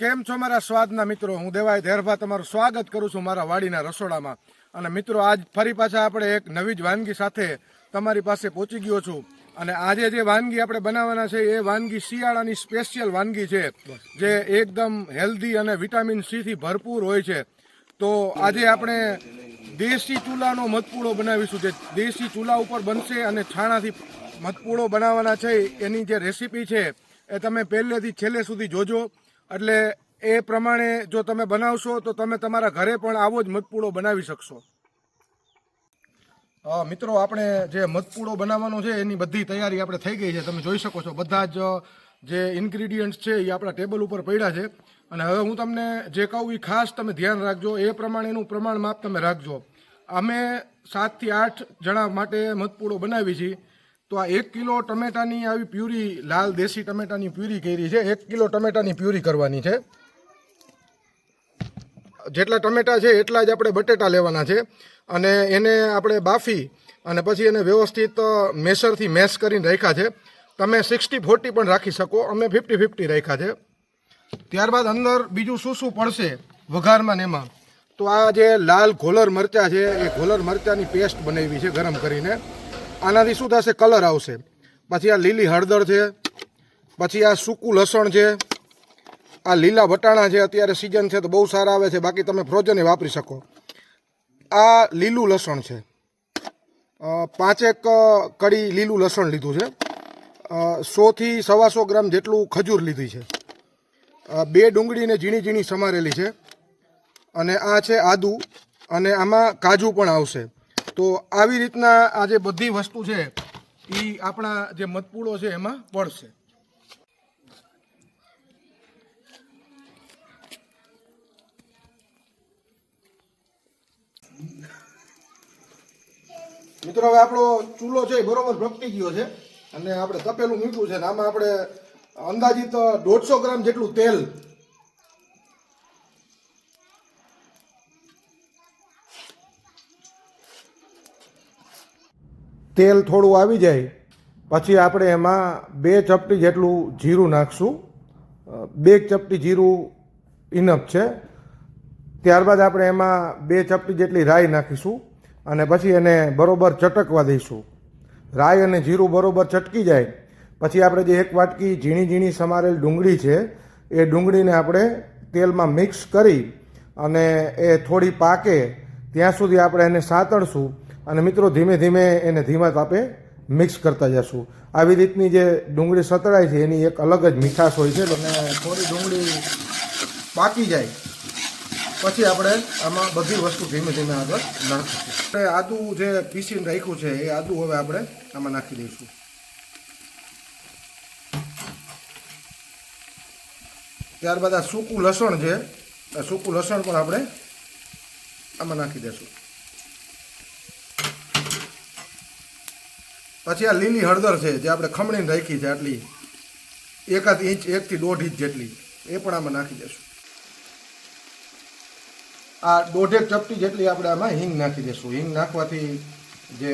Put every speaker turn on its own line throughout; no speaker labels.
કેમ છો મારા સ્વાદના મિત્રો? હું દેવાય ધેરભા તમારું સ્વાગત કરું છું મારા વાડીના રસોડામાં. અને મિત્રો, આજ ફરી પાછા આપણે એક નવી જ વાનગી સાથે તમારી પાસે પહોંચી ગયો છું. અને આજે જે વાનગી આપણે બનાવવાના છે, એ વાનગી શિયાળાની સ્પેશિયલ વાનગી છે, જે એકદમ હેલ્ધી અને વિટામિન સીથી ભરપૂર હોય છે. તો આજે આપણે દેશી ચૂલાનો મધપૂડો બનાવીશું, જે દેશી ચૂલા ઉપર બનશે અને છાણાથી મધપૂડો બનાવવાના છે. એની જે રેસીપી છે, એ તમે પહેલેથી છેલ્લે સુધી જોજો. એટલે એ પ્રમાણે જો તમે બનાવશો, તો તમે તમારા ઘરે પણ આવો જ મધપૂડો બનાવી શકશો. મિત્રો, આપણે જે મધપૂડો બનાવવાનો છે, એની બધી તૈયારી આપણે થઈ ગઈ છે. તમે જોઈ શકો છો, બધા જ જે ઇન્ગ્રીડિયન્ટ્સ છે, એ આપણા ટેબલ ઉપર પડ્યા છે. અને હવે હું તમને જે કહું એ ખાસ તમે ધ્યાન રાખજો. એ પ્રમાણેનું પ્રમાણ માપ તમે રાખજો. અમે સાતથી આઠ જણા માટે મધપૂડો બનાવી છીએ. તો આ એક કિલો ટમેટાની આવી પ્યુરી, લાલ દેશી ટમેટાની પ્યુરી કરી છે. એક કિલો ટમેટાની પ્યુરી કરવાની છે. જેટલા ટમેટા છે એટલા જ આપણે બટેટા લેવાના છે. અને એને આપણે બાફી અને પછી એને વ્યવસ્થિત મેસરથી મેશ કરીને રાખ્યા છે. તમે સિક્સટી ફોર્ટી પણ રાખી શકો. અમે ફિફ્ટી ફિફ્ટી રાખ્યા છે. ત્યારબાદ અંદર બીજું શું શું પડશે વઘારમાં ને એમાં? તો આ જે લાલ ઘોલર મરચાં છે, એ ઘોલર મરચાંની પેસ્ટ બનાવી છે ગરમ કરીને. આનાથી શું થશે? કલર આવશે. પછી આ લીલી હળદર છે, પછી આ સૂકું લસણ છે, આ લીલા વટાણા છે, અત્યારે સિઝન છે તો બહુ સારા આવે છે. બાકી તમે ફ્રોઝન વાપરી શકો. આ લીલું લસણ છે. પાંચેક કડી લીલું લસણ લીધું છે. સોથી સવાસો ગ્રામ જેટલું ખજૂર લીધી છે. બે ડુંગળીને ઝીણી ઝીણી સમારેલી છે. અને આ છે આદુ. અને આમાં કાજુ પણ આવશે. તો આવી રીતના આ જે બધી વસ્તુ છે એ આપણા જે મતપૂળો છે, એમાં પડશે. મિત્રો, હવે આપણો ચૂલો છે બરોબર ભપકી ગયો છે અને આપણે તપેલું મીઠું છે ને આમાં આપણે અંદાજિત દોઢસો ગ્રામ જેટલું તેલ તેલ થોડું આવી જાય, પછી આપણે એમાં બે ચપટી જેટલું જીરું નાખશું. બે ચપટી જીરું ઇનફ છે. ત્યારબાદ આપણે એમાં બે ચપટી જેટલી રાઈ નાખીશું અને પછી એને બરોબર ચટકવા દઈશું. રાઈ અને જીરું બરોબર ચટકી જાય, પછી આપણે જે એક વાટકી ઝીણી ઝીણી સમારેલ ડુંગળી છે, એ ડુંગળીને આપણે તેલમાં મિક્સ કરી અને એ થોડી પાકે, ત્યાં સુધી આપણે એને સાતળશું. અને મિત્રો ધીમે ધીમે એને ધીમા તાપે મિક્સ કરતા જશું. આવી રીતની જે ડુંગળી સતળાય છે, એની એક અલગ જ મીઠાશ હોય છે અને થોડી ડુંગળી પાકી જાય. પછી આપણે આમાં બધી વસ્તુ ધીમે ધીમે આગળ નાખીશું. આપણે આદુ જે પીસીને રાખ્યું છે, એ આદુ હવે આપણે આમાં નાખી દઈશું. ત્યારબાદ આ સૂકું લસણ છે સૂકું લસણ પણ આપણે આમાં નાખી દઈશું. પછી આ લીલી હળદર છે જે આપણે ખમણીને રાખી છે આટલી એકાદ ઇંચ, એકથી દોઢ ઇંચ જેટલી. એ પણ આમાં નાખી દઈશું આ દોઢેક ચપટી જેટલી આપણે આમાં હિંગ નાખી દઈશું હિંગ નાખવાથી જે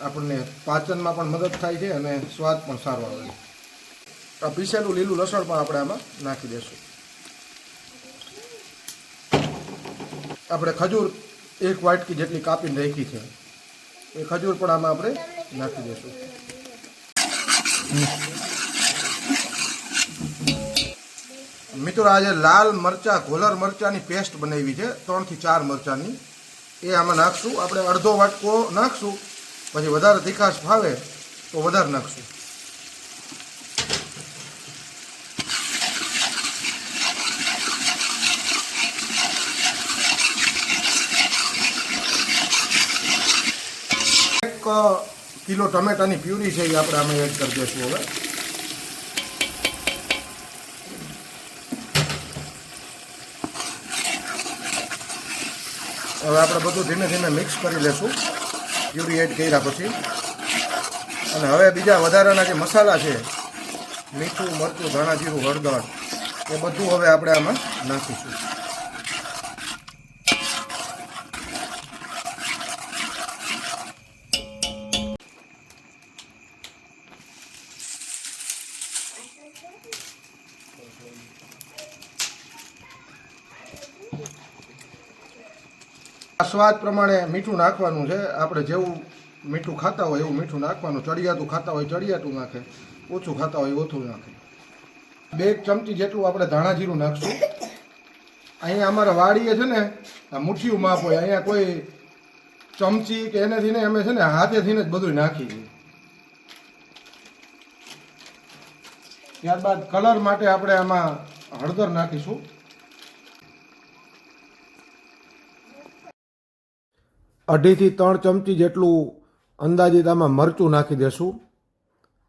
આપણને પાચનમાં પણ મદદ થાય છે અને સ્વાદ પણ સારો આવે છે. આ પીસેલું લીલું લસણ પણ આપણે આમાં નાખી દઈશું આપણે ખજૂર એક વાટકી જેટલી કાપીને રાખી છે. એ ખજૂર પણ આમાં આપણે નાખી દઈશું મિત્રો આજે લાલ મરચા, ઘોલર મરચાની પેસ્ટ બનાવી છે, ત્રણથી ચાર મરચાની. એ આમાં નાખશું. આપણે અડધો વાટકો નાખશું. પછી વધારે તીખાશ ફાવે તો વધારે નાખશું. એક કિલો ટમેટાની પ્યુરી છે એ આપણે આમાં એડ કરી દઈશું હવે. હવે આપણે બધું ધીમે ધીમે મિક્સ કરી લેશું. પ્યુરી એડ કર્યા પછી. અને હવે બીજા વધારાના જે મસાલા છે, મીઠું, મરચું, ધાણા જીરું, હળદર, એ બધું હવે આપણે આમાં નાખીશું. સ્વાદ પ્રમાણે મીઠું નાખવાનું છે. આપણે જેવું મીઠું ખાતા હોય એવું મીઠું નાખવાનું. ચડિયાતું ખાતા હોય ચડિયાતું નાખે. ઓછું ખાતા હોય ઓછું નાખે. બે ચમચી જેટલું આપણે ધાણા જીરું નાખશું. અહીંયા અમારા વાડીએ છે ને, આ મુઠ્ઠીયું માપ હોય. અહીંયા કોઈ ચમચી કે એનાથી ને અમે છે ને હાથેથી ને જ બધું નાખી દઈએ ત્યારબાદ કલર માટે આપણે આમાં હળદર નાખીશું. અઢીથી ત્રણ ચમચી જેટલું અંદાજિત આમાં મરચું નાખી દેશું.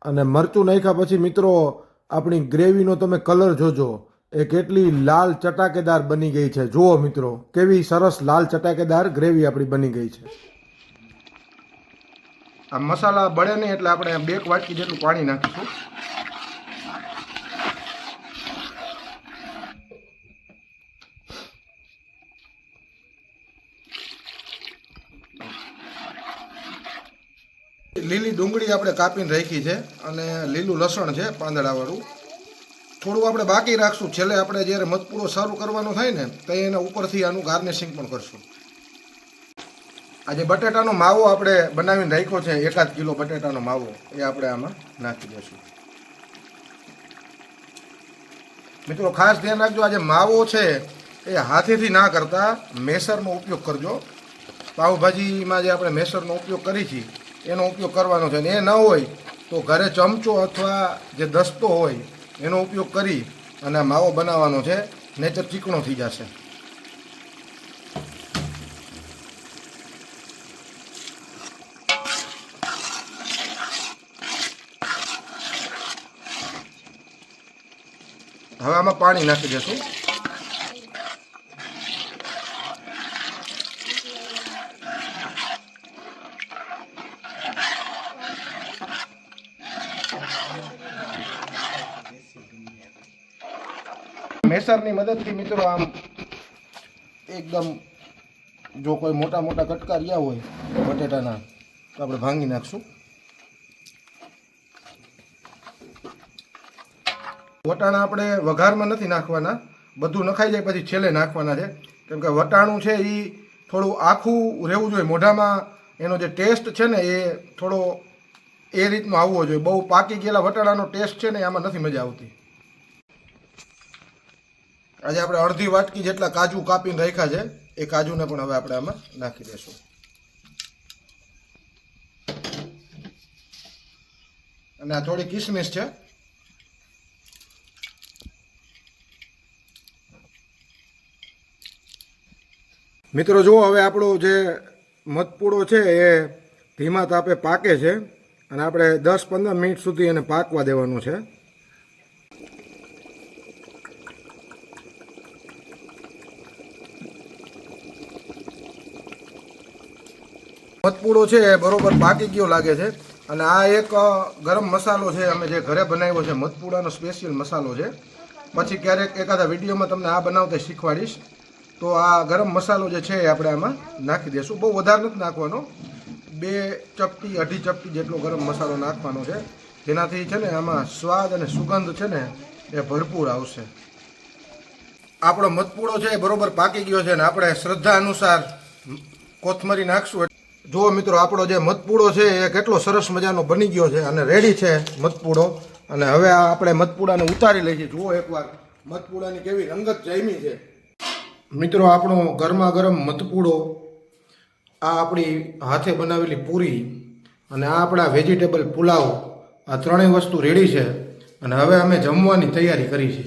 અને મરચું નાખ્યા પછી મિત્રો, આપણી ગ્રેવીનો તમે કલર જોજો. એ કેટલી લાલ ચટાકેદાર બની ગઈ છે. જુઓ મિત્રો, કેવી સરસ લાલ ચટાકેદાર ગ્રેવી આપણી બની ગઈ છે. આ મસાલા બળે નહીં એટલે આપણે બે વાટકી જેટલું પાણી નાખીશું. લીલી ડુંગળી આપણે કાપીને રાખી છે અને લીલું લસણ છે પાંદડાવાળું. થોડું આપણે બાકી રાખશું. છેલ્લે આપણે જ્યારે મધપૂરો સારું કરવાનો થાય ને, તો એના ઉપરથી આનું ગાર્નિશિંગ પણ કરશું. આજે બટેટાનો માવો આપણે બનાવીને રાખ્યો છે, એકાદ કિલો બટેટાનો માવો. એ આપણે આમાં નાખી દઈશું. મિત્રો, ખાસ ધ્યાન રાખજો આજે માવો છે, એ હાથેથી ના કરતા, મેસરનો ઉપયોગ કરજો. પાવભાજીમાં જે આપણે મેસરનો ઉપયોગ કરી છીએ એનો ઉપયોગ કરવાનો છે અને એ ન હોય તો ઘરે ચમચો અથવા જે દસ્તો હોય, એનો ઉપયોગ કરી અને માવો બનાવવાનો છે નેચર ચીકણો થઈ જશે. હવે આમાં પાણી નાખી દેશું. મેસરની મદદથી મિત્રો આમ એકદમ જો કોઈ મોટા મોટા કટકા રહ્યા હોય બટેટાના, તો આપણે ભાંગી નાખશું. વટાણા આપણે વઘારમાં નથી નાખવાના. બધું નખાઈ જાય, પછી છેલ્લે નાખવાના છે. કેમ કે વટાણું છે એ થોડું આખું રહેવું જોઈએ. મોઢામાં એનો જે ટેસ્ટ છે ને, એ થોડો એ રીતનો આવવો જોઈએ. બહુ પાકી ગયેલા વટાણાનો ટેસ્ટ છે ને આમાં નથી મજા આવતી. આજે આપણે અડધી વાટકી જેટલા કાજુ કાપીને રાખ્યા છે, એ કાજુને પણ હવે આપણે આમાં નાખી દેશું અને આ થોડી કિસમિસ છે. મિત્રો, જુઓ, હવે આપણો જે મધપૂડો છે, એ ધીમા તાપે પાકે છે અને આપણે દસ પંદર મિનિટ સુધી એને પાકવા દેવાનું છે. મધપૂડો છે એ બરોબર પાકી ગયો લાગે છે. અને આ એક ગરમ મસાલો છે અમે જે ઘરે બનાવ્યો છે, મધપૂડાનો સ્પેશિયલ મસાલો છે. પછી ક્યારેક એકાદા વિડીયોમાં તમને આ બનાવતા શીખવાડીશ. તો આ ગરમ મસાલો જે છે એ આપણે આમાં નાખી દઈશું બહુ વધારે નથી નાખવાનો. બે ચપટી, અઢી ચપટી જેટલો ગરમ મસાલો નાખવાનો છે. જેનાથી છે ને આમાં સ્વાદ અને સુગંધ છે ને એ ભરપૂર આવશે. આપણો મધપૂડો છે એ બરોબર પાકી ગયો છે ને આપણે શ્રદ્ધા અનુસાર કોથમરી નાખશું જુઓ મિત્રો, આપણો જે મધપૂડો છે એ કેટલો સરસ મજાનો બની ગયો છે અને રેડી છે મધપૂડો. અને હવે આપણે મધપૂડાને ઉતારી લઈએ જુઓ એકવાર, મધપૂડાની કેવી રંગત જામી છે. મિત્રો, આપણો ગરમા ગરમ મધપૂડો આ આપણી હાથે બનાવેલી પૂરી અને આ આપણા વેજીટેબલ પુલાવ, આ ત્રણેય વસ્તુ રેડી છે. અને હવે અમે જમવાની તૈયારી કરી છે